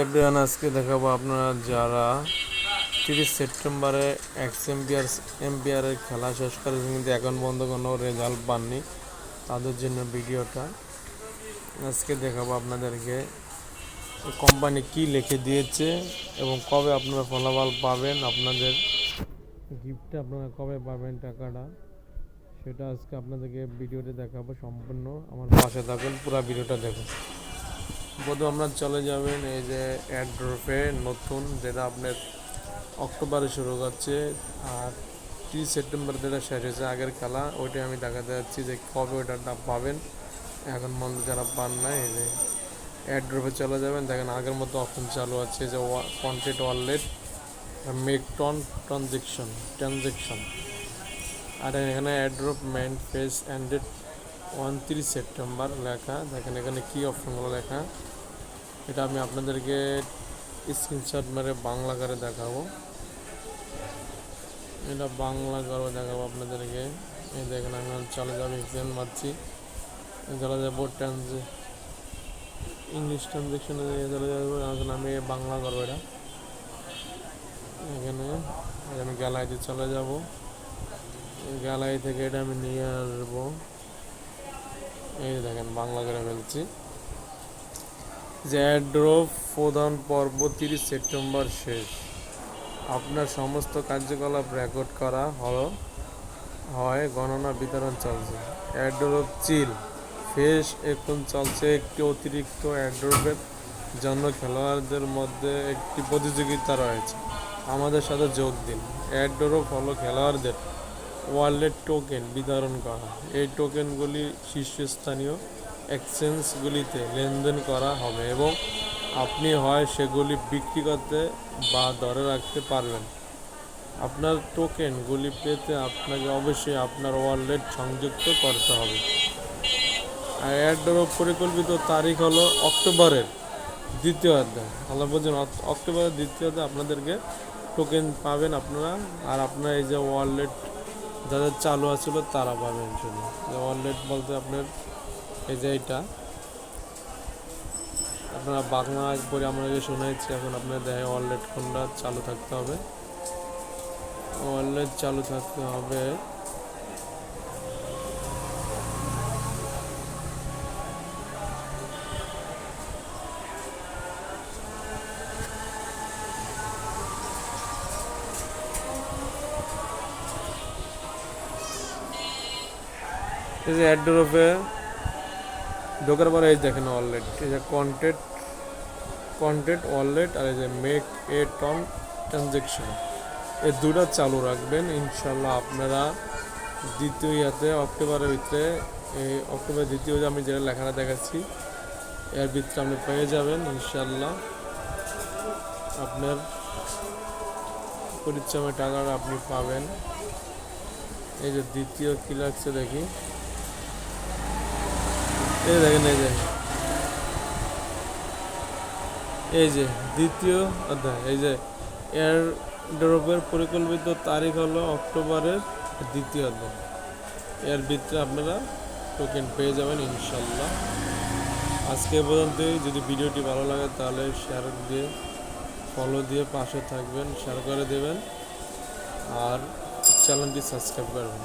আজকে দেখাবো আপনারা যারা তিরিশ সেপ্টেম্বরে এক্স এম্পিয়ার এম্পিয়ারের খেলা শেষ করেছেন কিন্তু এখন পর্যন্ত কোনো রেজাল্ট পাননি, তাদের জন্য ভিডিওটা। আজকে দেখাবো আপনাদেরকে কোম্পানি কি লিখে দিয়েছে এবং কবে আপনারা ফলাফল পাবেন, আপনাদের গিফটটা আপনারা কবে পাবেন, টাকাটা, সেটা আজকে আপনাদেরকে ভিডিওটা দেখাবো সম্পূর্ণ। আমার পাশে থাকুন, পুরো ভিডিওটা দেখুন। প্রথম আপনার চলে যাবেন এই যে অ্যাড্রপে নতুন, যেটা আপনার অক্টোবরে শুরু করছে আর তিরিশ সেপ্টেম্বর যেটা শেষ হয়েছে আগের খেলা ওইটাই আমি দেখাতে যাচ্ছি যে কবে ওইটা পাবেন। এখন মন যারা পান না, এই যে অ্যাড্রপে চলে যাবেন। দেখেন, আগের মতো অপশন চালু আছে যে content wallet make ton transaction transaction আর এখানে অ্যাড্রপ মেন ফেস অ্যান্ডেড উনত্রিশ সেপ্টেম্বর লেখা। দেখেন, এখানে কী অপশনগুলো লেখা? এটা আমি আপনাদেরকে স্ক্রিনশট মেরে বাংলা করে দেখাবো। এটা বাংলা করে দেখাবো আপনাদেরকে। এই দেখেন, আমি চলে যাব এক্সেন মারছি। চলে যাব ট্রানজে ইংলিশ ট্রানজেকশনে চলে যাব। এখন আমি বাংলা করব এটা। এখানে আমি গ্যালারিতে চলে যাব। গ্যালারি থেকে এটা আমি নিয়ে আসব। এই দেখেন, বাংলা করে ফেলছি। যে অ্যাড্রপ প্রধান পর্ব তিরিশ সেপ্টেম্বর শেষ। আপনার সমস্ত কার্যকলাপ রেকর্ড করা হলো, হয়, গণনা, বিতরণ চলছে। অ্যাড্রপ চিল, ফেস এখন চলছে একটি অতিরিক্ত অ্যাড্রপের জন্য খেলোয়াড়দের মধ্যে একটি প্রতিযোগিতা রয়েছে। আমাদের সাথে যোগ দিন। অ্যাড্রপ হলো খেলোয়াড়দের ওয়ালেট টোকেন বিতরণ করা। এই টোকেনগুলি শীর্ষস্থানীয় এক্সচেঞ্জগুলিতে লেনদেন করা হবে এবং আপনি হয় সেগুলি বিক্রি করতে বা ধরে রাখতে পারবেন। আপনার টোকেনগুলি পেতে আপনাকে অবশ্যই আপনার ওয়ালেট সংযুক্ত করতে হবে। আর অ্যাড্রপ পরিকল্পিত তারিখ হলো অক্টোবরের দ্বিতীয় অধ্যায়। আল্লাহ বলছেন অক্টোবরের দ্বিতীয় অধ্যায় আপনাদেরকে টোকেন পাবেন আপনারা আর আপনার এই যে ওয়ালেট যাদের চালু আছিল তারা পাবেন শুধু। ওয়ালেট বলতে আপনার এই যে এইটা আপনারা বাংলা পরে আমাদেরকে শোনাচ্ছি এখন আপনার দেখে ওয়ালেট কোনটা চালু থাকতে হবে। ওয়ালেট চালু থাকতে হবে। এই যে অ্যাড্রপে ঢোকার পরে এই দেখেন ওয়ালেট এই যে কন্টেন্ট কন্টেন্ট ওয়ালেট আর এই যে মেক এ টন ট্রানজেকশন এই দুটো চালু রাখবেন ইনশাল্লাহ আপনারা দ্বিতীয় ইয়াতে, অক্টোবরের ভিতরে, এই অক্টোবর দ্বিতীয় যে আমি যেটা লেখাটা দেখাচ্ছি, এর ভিতরে আপনি পেয়ে যাবেন ইনশাল্লাহ আপনার পরিশ্রমের টাকাটা আপনি পাবেন। এই যে দ্বিতীয় কী লাগছে দেখি। এই দেখেন, এই যে। এই যে, দ্বিতীয় অধ্যায়। এই যে এয়ার ড্রপের পরিকল্পিত তারিখ হলো অক্টোবরের দ্বিতীয় অধ্যায়। এর ভিতরে আপনারা টোকেন পেয়ে যাবেন, ইনশাল্লাহ। আজকে পর্যন্তই। যদি ভিডিওটি ভালো লাগে, তাহলে শেয়ার দিয়ে ফলো দিয়ে পাশে থাকবেন শেয়ার করে দেবেন। আর চ্যানেলটি সাবস্ক্রাইব করবেন।